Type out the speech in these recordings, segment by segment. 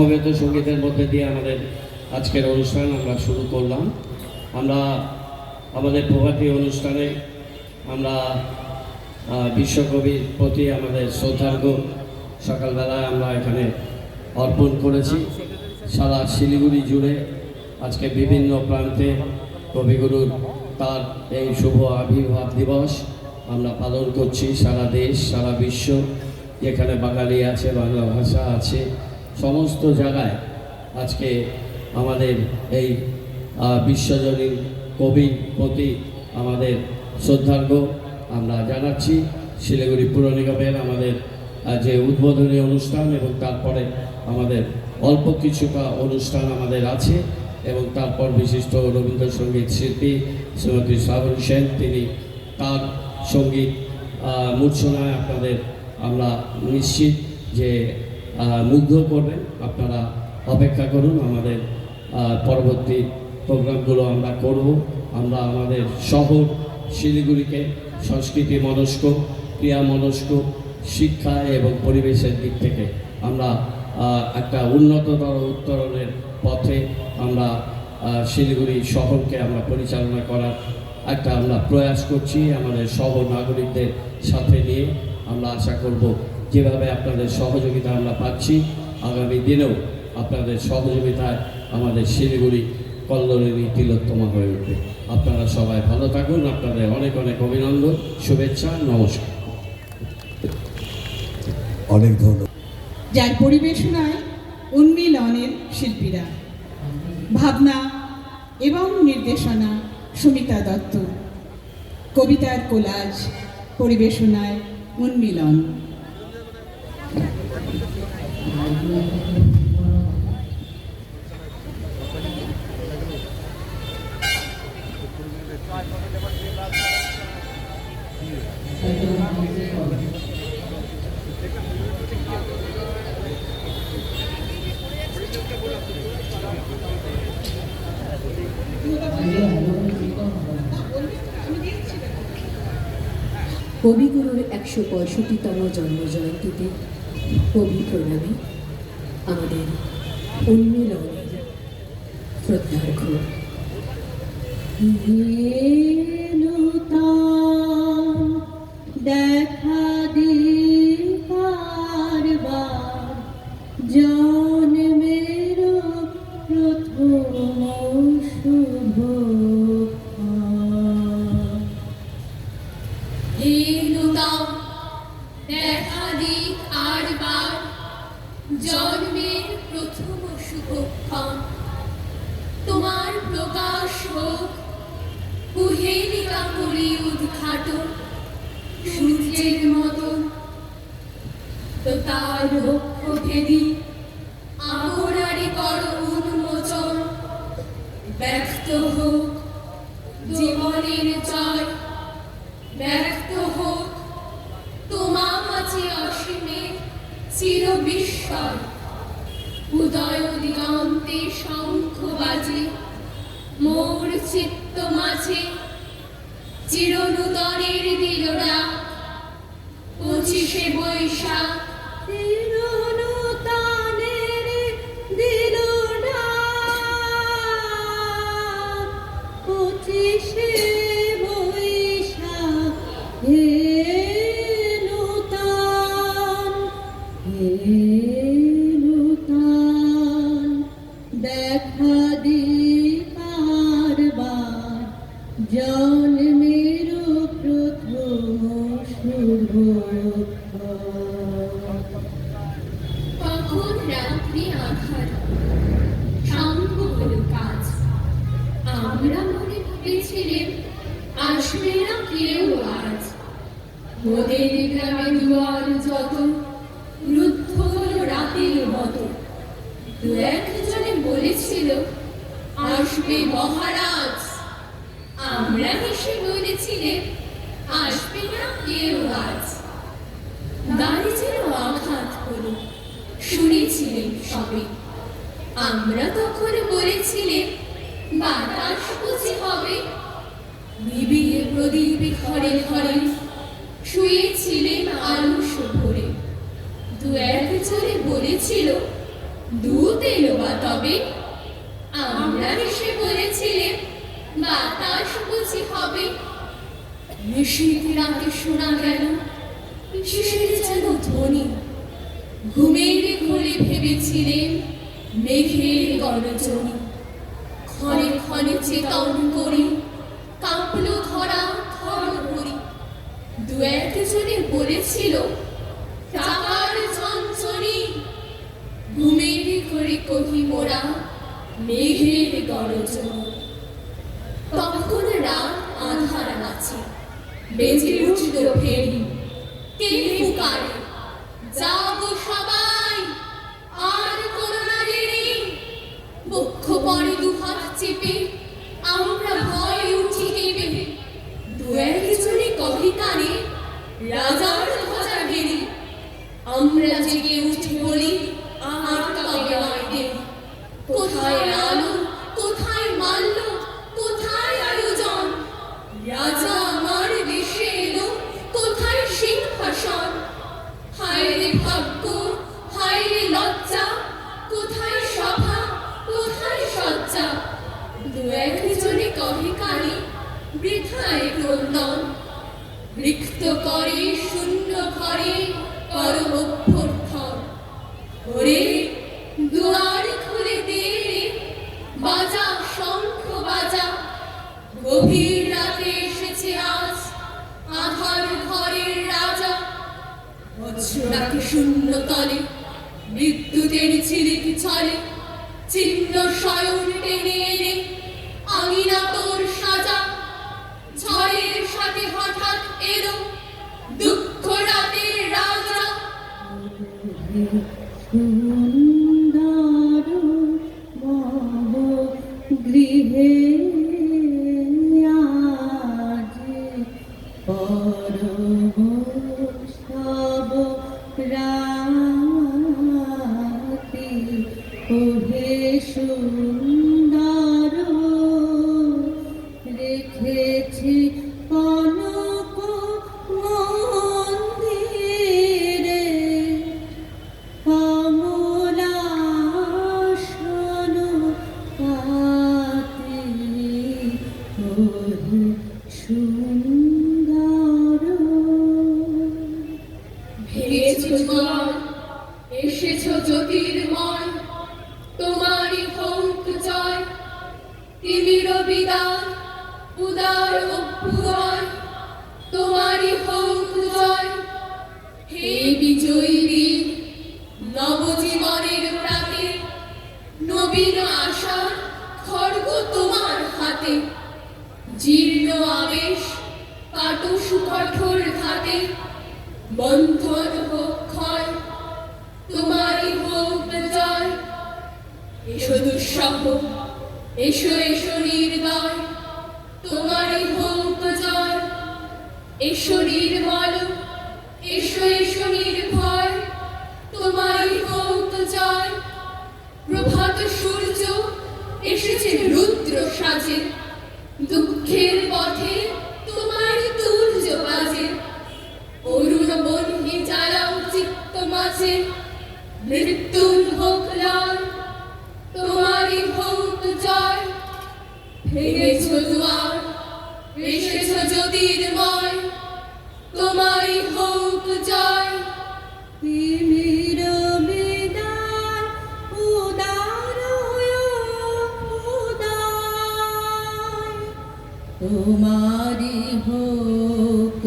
সমবেত সঙ্গীতের মধ্যে দিয়ে আমাদের আজকের অনুষ্ঠান আমরা শুরু করলাম। আমরা আমাদের প্রভাতী অনুষ্ঠানে আমরা বিশ্বকবির প্রতি আমাদের শ্রদ্ধার্ঘ সকালবেলায় আমরা এখানে অর্পণ করেছি। সারা শিলিগুড়ি জুড়ে আজকে বিভিন্ন প্রান্তে কবিগুরুর তার এই শুভ আবির্ভাব দিবস আমরা পালন করছি। সারা দেশ, সারা বিশ্ব যেখানে বাঙালি আছে, বাংলা ভাষা আছে। সমস্ত জায়গায় আজকে আমাদের এই বিশ্বজনীন কবির প্রতি আমাদের শ্রদ্ধার্ঘ। আমরা জানাচ্ছি শিলিগুড়ি পুর নিগমের আমাদের যে উদ্বোধনী অনুষ্ঠান এবং তারপরে আমাদের অল্প কিছুটা অনুষ্ঠান আমাদের আছে এবং তারপর বিশিষ্ট রবীন্দ্রসঙ্গীত শিল্পী শ্রীমতী শ্রাবণী সেন, তিনি তার সংগীত মূর্ছনায় আপনাদের আমরা নিশ্চিত যে মুগ্ধ করবেন। আপনারা অপেক্ষা করুন, আমাদের পরবর্তী প্রোগ্রামগুলো আমরা করব। আমরা আমাদের শহর শিলিগুড়িকে সংস্কৃতি মনস্ক, ক্রিয়া মনস্ক, শিক্ষা এবং পরিবেশের দিক থেকে আমরা একটা উন্নততর উত্তরণের পথে আমরা শিলিগুড়ি শহরকে আমরা পরিচালনা করার একটা আমরা প্রয়াস করছি আমাদের শহর নাগরিকদের সাথে নিয়ে। আমরা আশা করব যেভাবে আপনাদের সহযোগিতা আমরা পাচ্ছি আগামী দিনেও আপনাদের সহযোগিতায় আমাদের শিলিগুড়ি কল্লোলিনী তিলোত্তমা হয়ে উঠবে। আপনারা সবাই ভালো থাকুন আপনাদের অনেক অনেক অভিনন্দন শুভেচ্ছা নমস্কার। অনেক ধন্যবাদ। যার পরিবেশনায় উন্মিলনের শিল্পীরা ভাবনা এবং নির্দেশনা সুমিতা দত্ত। কবিতার কোলাজ পরিবেশনায় উন্মিলন। কবিগুরুর একশো পঁয়ষট্টিতম জন্মজয়ন্তীতে কবি প্রণামে আমাদের উন্মিলনের শ্রদ্ধার্ঘ দেখা জন্মের প্রথম শুভক্ষণ তোমার প্রকাশ হোক কুহেলিকা করি উদ্ঘাটন সূর্যের মতন। তো তার লক্ষ্য ভেদি বৈশাখ দু একজনে বলেছিল, আসবে মহারাজ। আমরা হেসে বলেছিলেন আসবে না কেউ আজ। দাঁড়ে যেন আঘাত হলো, শুনেছিলেন সবে। আমরা তখন বলেছিলেন বাতাস বুঝি হবে। নিবিয়ে প্রদীপ ঘরে ঘরে শুয়েছিলেন আলস্য ভরে। দু এক জনে বলেছিল এলো বা তবে। আমরা এসে বলেছিলেন বাতাস বুঝি হবে। নিশীত রাতে শোনা গেল কিসের যেন ধ্বনি। ঘুমের ঘরে ভেবেছিলেন, মেঘের গর্জনী। ক্ষণে ক্ষণে চেতন করি কাঁপলো ধরা থর করি দু একজনে বলেছিল টাকার ঝঞ্ঝনি ঘুমের ঘরে কহি মোরা মেঘের তখন রাত আধার আছে, বেজে ফেরি। কে যাব সবাই, আর কোনো না দেরি পরে দুহাত চেপে, আমরা ভয় উঠি কেঁপে। দু একজনে কহে কানে, রাজার ধ্বজা গেরি আমরা জেগে উঠে বলি আর কবে নয় দেরি কোথায় বজ্রনাকে শূন্য তলে বিদ্যুতের ঝিলিক ছলে চিহ্ন স্বয়ং টেনে এনে সুকঠোর ঘাতে বন্ধন হোক তোমারই হোক জয় এসো দুঃসহ এসো এসো নির্দয়, তোমারই হোক জয় এসো নির্মল, এসো এসো নির্ভয়, তোমারই হোক জয় প্রভাত সূর্য এসেছে রুদ্র সাজে, দুঃখের পথে তোমার তুর্য বাজে অরুণ বন্যে জ্বালাও চিত্ত মাঝে মৃত্যুর হোক লয় তোমারই হোক জয়। ভেঙেছ দুয়ার এসেছ জ্যোতির্ময় তোমারই হোক জয়। তিমির তোমারি হোক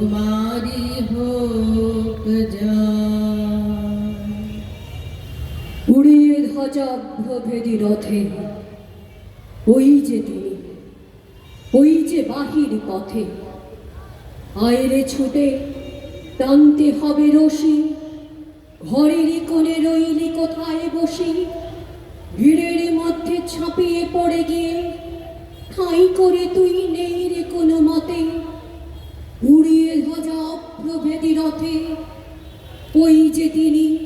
তোমারি হোক জয় উড়িয়ে ধ্বজা প্রভেদী রথে, ওই যে তিনি ওই যে বাহির পথে। আয়রে ছুটে টানতে হবে রশি, ঘরের কোণে রইলি কোথায় বসি? ভিড়ের মধ্যে ছাপিয়ে পড়ে গিয়ে, ঠাঁই করে তুই নেই রে কোনো মতে। উড়িয়ে ধ্বজা প্রভেদী রথে। ওই যে তিনি,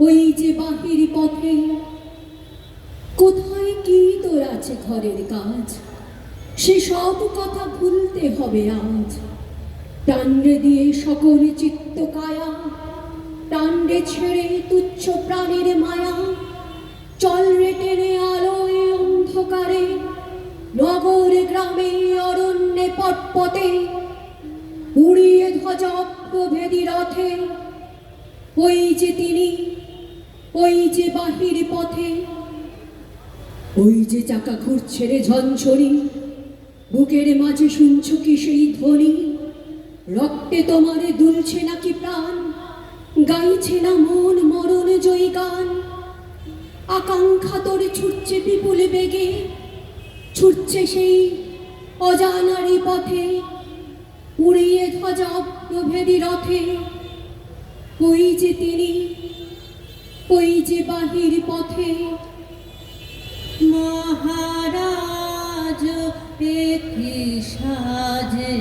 ওই যে বাহির পথে। কোথায় কি তোর আছে ঘরের কাজ? সে সব কথা ভুলতে হবে আজ। টান্ডে দিয়ে সকল চিত্ত কায়া টান্ডে ছেড়ে তুচ্ছ প্রাণের মায়া। চল রে টেনে আলোয় অন্ধকারে, নগর গ্রামে, অরণ্যে, পটপটে। উড়িয়ে ধ্বজা প্রভেদী রথে। ওই যে তিনি, ওই যে বাহির পথে। ওই যে চাকা ঘুরছে রে ঝনঝনি, বুকের মাঝে শুনছ কি সেই ধ্বনি? রক্তে তোমারে দুলছে নাকি প্রাণ? গাইছে না মন মরণ জয়ী গান? আকাঙ্ক্ষা তোরে ছুটছে বিপুল বেগে, ছুটছে সেই অজানারি পথে। উড়িয়ে ধ্বজা প্রভেদী রথে। ওই যে তিনি, ওই যে বাহির পথে। মহারাজ, একই সাজে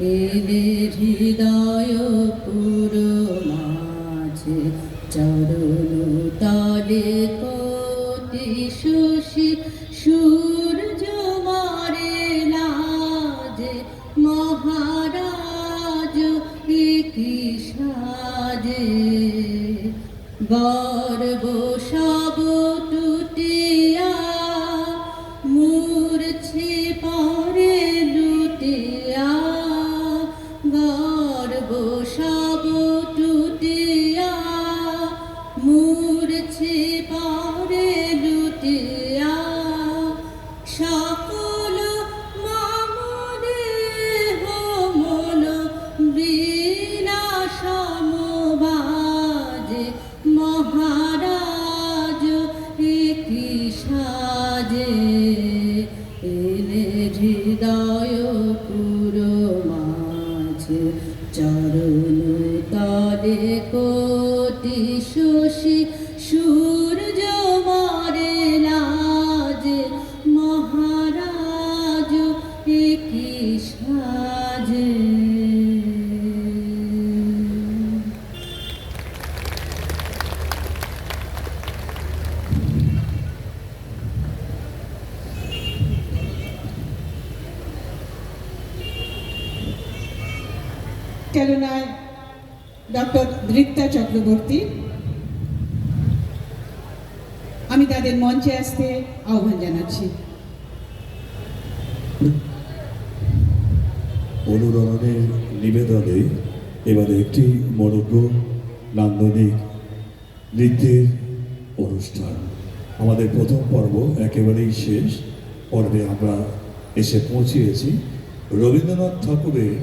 এলে হৃদয় পুরো মাঝে। চরণ তলে কোটি শশী সূর্য God. কেননায় ডক্টর দৃপ্তা চক্রবর্তী, আমি তাদের মঞ্চে আসতে আহ্বান জানাচ্ছি। অনুরণনের নিবেদনে এবারে একটি মনোজ্ঞ নান্দনিক নৃত্যের অনুষ্ঠান। আমাদের প্রথম পর্ব একেবারেই শেষ। পর্বে আমরা এসে পৌঁছিয়েছি। রবীন্দ্রনাথ ঠাকুরের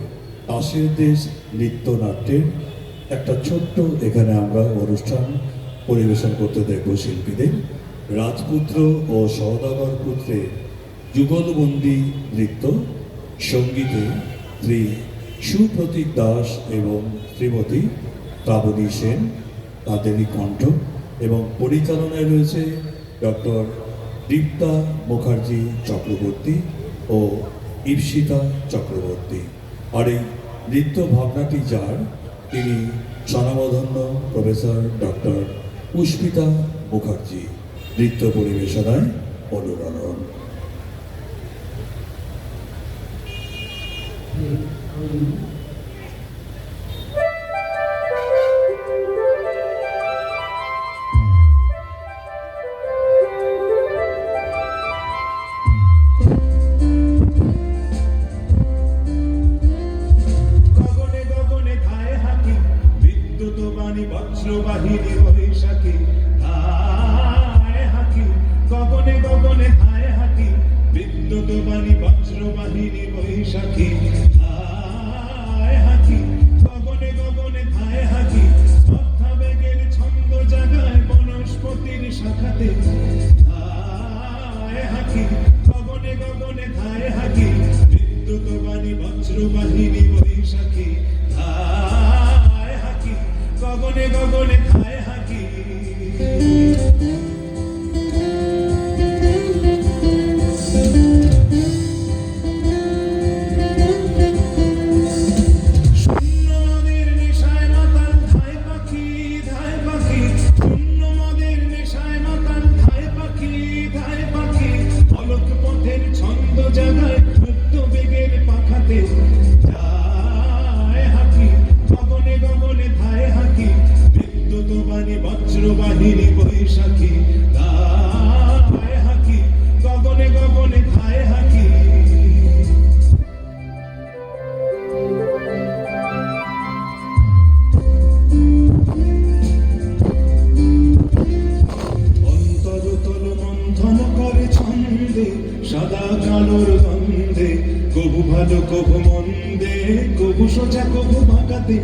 তাসের দেশ নৃত্যনাট্যের একটা ছোট্ট এখানে আমরা অনুষ্ঠান পরিবেশন করতে দেখব শিল্পীদের। রাজপুত্র ও সওদাগর পুত্রের যুগলবন্দি নৃত্য, সঙ্গীতে শ্রী সুপ্রতীক দাস এবং শ্রীমতী শ্রাবণী সেন, তাদেরই কণ্ঠ এবং পরিচালনায় রয়েছে ডক্টর দীপ্তা মুখার্জি চক্রবর্তী ও ঈপ্সিতা চক্রবর্তী। আর এই নৃত্য ভাবনাটি যার তিনি স্বনামধন্য প্রফেসর ডক্টর পুষ্পিতা মুখার্জি নৃত্য পরিবেশনায় অনুরণন গগনে বাণী বজ্র বাহিনী ছন্দে কবু ভালো, কবু মন্দে, কবু সোজা, কবু বাঁকাতে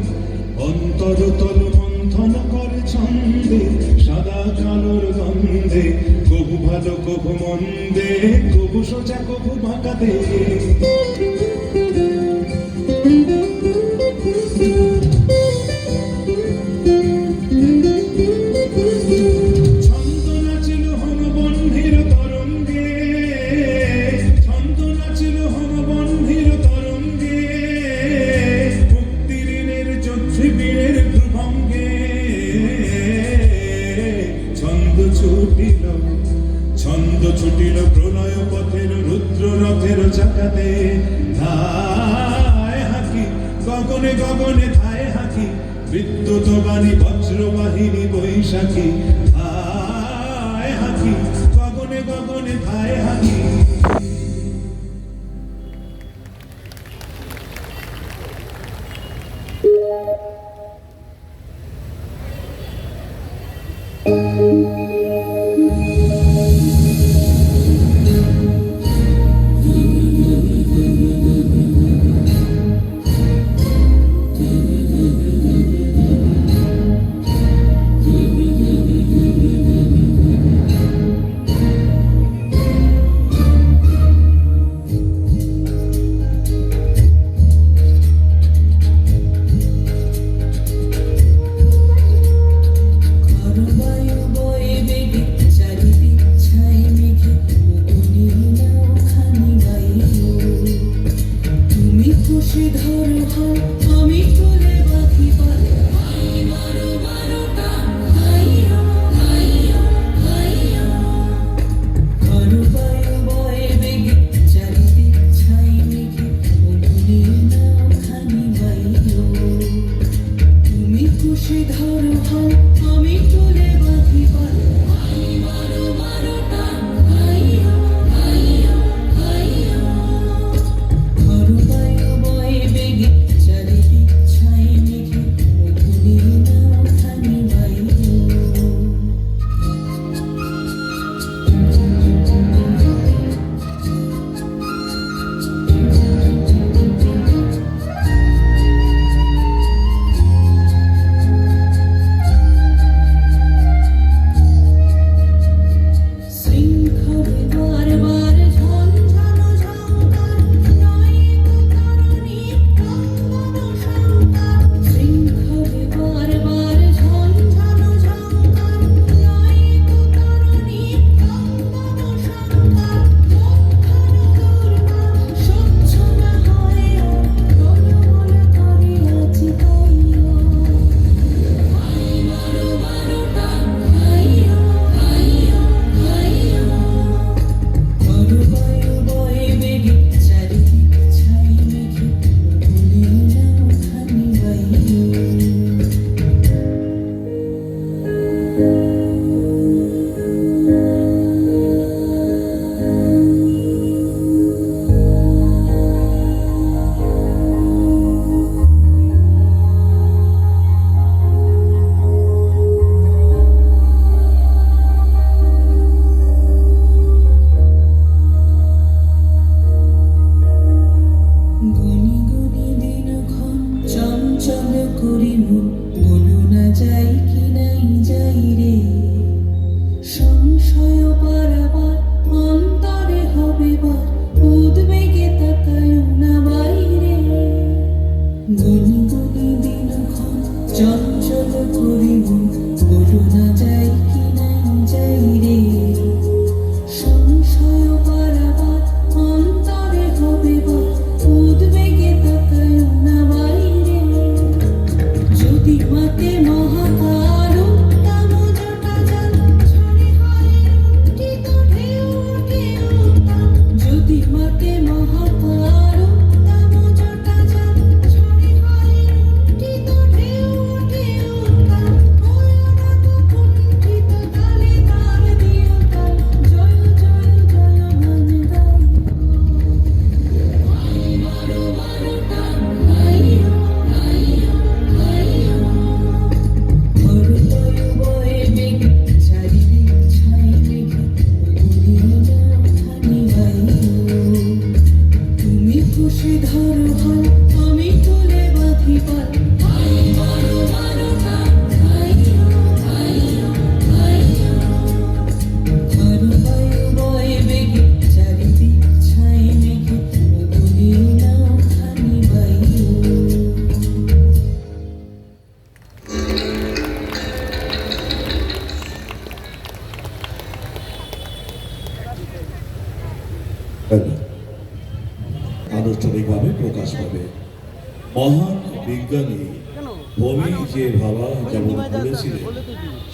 অন্তর তল মন্থন করে ছন্দে, সাদা কালোর গন্ধে। কবু ভালো, কবু মন্দে, কবু সোজা, কবু বাঁকাতে রথের চাকাতে। ধায় হাঁকি, গগনে গগনে ধায় হাঁকি বিদ্যুৎ বাণী বজ্র বাহিনী বৈশাখী। ধায় হাঁকি, গগনে গগনে ধায় হাঁকি।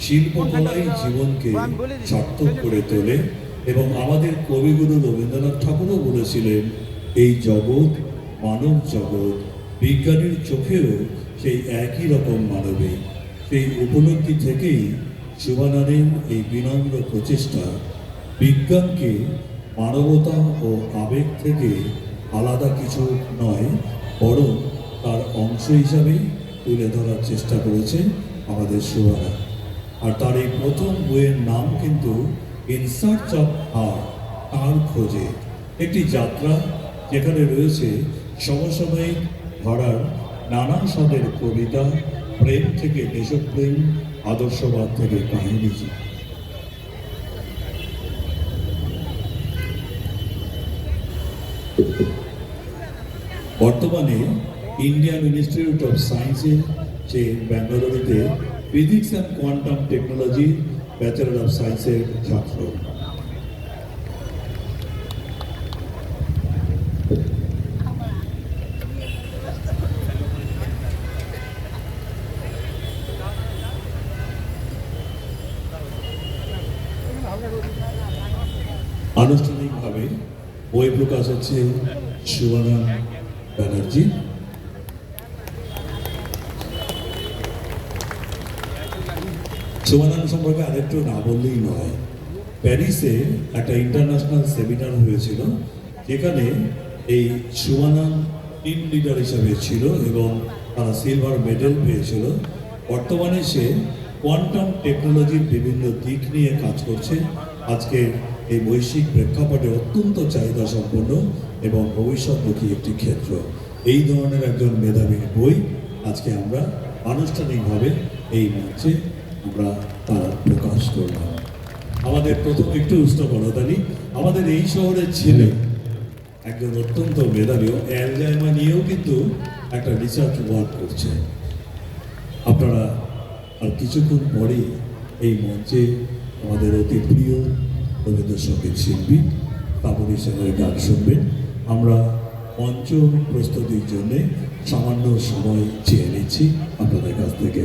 শিল্পকলাই জীবনকে সার্থক করে তোলে এবং আমাদের কবিগুরু রবীন্দ্রনাথ ঠাকুরও বলেছিলেন এই জগৎ মানব জগৎ বিজ্ঞানীর চোখেও সেই একই রকম মানবে। সেই উপলব্ধি থেকেই শুভানন্দের এই বিনম্র প্রচেষ্টা বিজ্ঞানকে মানবতা ও আবেগ থেকে আলাদা কিছু নয় বরং তার অংশ হিসাবেই তুলে ধরার চেষ্টা করেছে আমাদের সুভানা আর তার এই প্রথম বইয়ের নাম কিন্তু ইন সার্চ অফ হার তার খোঁজে। একটি যাত্রা যেখানে রয়েছে সমসাময়িক ধরার নানা স্বাদের কবিতা, প্রেম থেকে দেশপ্রেম, আদর্শবাদ থেকে কাহিনী। বর্তমানে ইন্ডিয়ান ইনস্টিটিউট অফ সায়েন্সের যে ব্যাঙ্গালোরিতে physics and quantum technology bachelor of সায়েন্সের ছাত্র। আনুষ্ঠানিকভাবে বই প্রকাশ হচ্ছে সুবর্ণা ব্যানার্জি। সুবর্ণা সম্পর্কে আরেকটু না বললেই নয়। প্যারিসে একটা ইন্টারন্যাশনাল সেমিনার হয়েছিল, যেখানে এই সুবর্ণা টিম লিডার হিসাবে ছিল এবং তারা সিলভার মেডেল পেয়েছিল। বর্তমানে সে কোয়ান্টাম টেকনোলজির বিভিন্ন দিক নিয়ে কাজ করছে। আজকে এই বৈশ্বিক প্রেক্ষাপটে অত্যন্ত চাহিদা সম্পন্ন এবং ভবিষ্যৎমুখী একটি ক্ষেত্র। এই ধরনের একজন মেধাবীর বই আজকে আমরা আনুষ্ঠানিকভাবে এই মঞ্চে আমরা তার প্রকাশ করলাম। আমাদের প্রথম একটু উষ্ণ করতালি আমাদের এই শহরের ছেলে, একজন অত্যন্ত মেধাবী অ্যালজাইমা নিয়েও কিন্তু একটা রিসার্চ ওয়ার্ক করছে। আপনারা আর কিছুক্ষণ পরেই এই মঞ্চে আমাদের অতি প্রিয় রবীন্দ্রসঙ্গীত শিল্পী পাবনী সেনের গান শুনবেন। আমরা মঞ্চ প্রস্তুতির জন্যে সামান্য সময় চেয়ে নিচ্ছি। আপনাদের কাছ থেকে